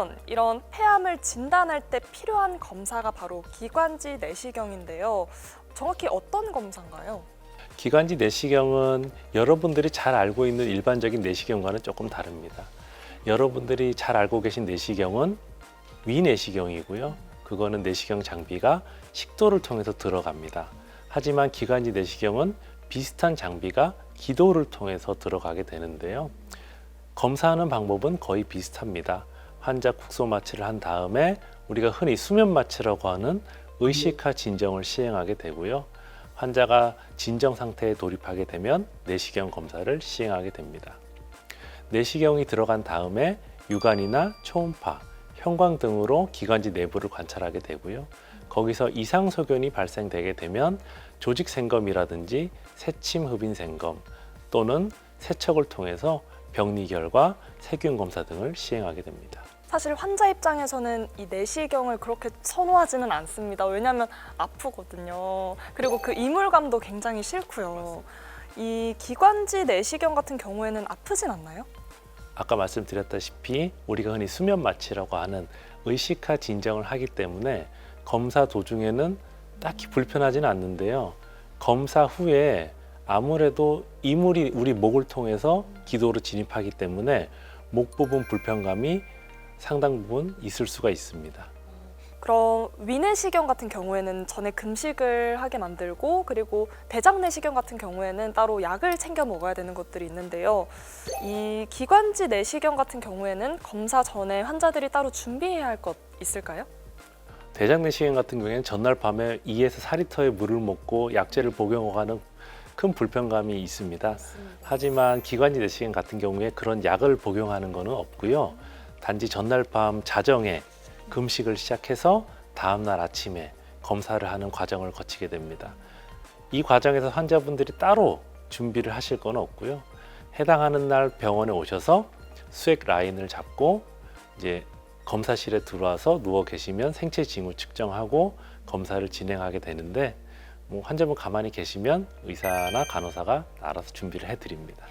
그렇다면 이런 폐암을 진단할 때 필요한 검사가 바로 기관지 내시경인데요. 정확히 어떤 검사인가요? 기관지 내시경은 여러분들이 잘 알고 있는 일반적인 내시경과는 조금 다릅니다. 여러분들이 잘 알고 계신 내시경은 위내시경이고요. 그거는 내시경 장비가 식도를 통해서 들어갑니다. 하지만 기관지 내시경은 비슷한 장비가 기도를 통해서 들어가게 되는데요. 검사하는 방법은 거의 비슷합니다. 환자 국소 마취를 한 다음에 우리가 흔히 수면 마취라고 하는 의식화 진정을 시행하게 되고요. 환자가 진정 상태에 돌입하게 되면 내시경 검사를 시행하게 됩니다. 내시경이 들어간 다음에 유관이나 초음파, 형광 등으로 기관지 내부를 관찰하게 되고요. 거기서 이상 소견이 발생되게 되면 조직 생검이라든지 세침 흡인 생검 또는 세척을 통해서 병리 결과 세균 검사 등을 시행하게 됩니다. 사실 환자 입장에서는 이 내시경을 그렇게 선호하지는 않습니다. 왜냐하면 아프거든요. 그리고 그 이물감도 굉장히 싫고요. 이 기관지 내시경 같은 경우에는 아프진 않나요? 아까 말씀드렸다시피 우리가 흔히 수면 마취라고 하는 의식화 진정을 하기 때문에 검사 도중에는 딱히 불편하지는 않는데요. 검사 후에 아무래도 이물이 우리 목을 통해서 기도로 진입하기 때문에 목 부분 불편감이 상당 부분 있을 수가 있습니다. 그럼 위내시경 같은 경우에는 전에 금식을 하게 만들고 그리고 대장내시경 같은 경우에는 따로 약을 챙겨 먹어야 되는 것들이 있는데요. 이 기관지 내시경 같은 경우에는 검사 전에 환자들이 따로 준비해야 할 것 있을까요? 대장 내시경 같은 경우에는 전날 밤에 2에서 4리터의 물을 먹고 약제를 복용하는 큰 불편감이 있습니다. 하지만 기관지 내시경 같은 경우에 그런 약을 복용하는 것은 없고요. 단지 전날 밤 자정에 금식을 시작해서 다음 날 아침에 검사를 하는 과정을 거치게 됩니다. 이 과정에서 환자분들이 따로 준비를 하실 건 없고요. 해당하는 날 병원에 오셔서 수액 라인을 잡고 이제 검사실에 들어와서 누워 계시면 생체 징후 측정하고 검사를 진행하게 되는데 뭐 환자분 가만히 계시면 의사나 간호사가 알아서 준비를 해드립니다.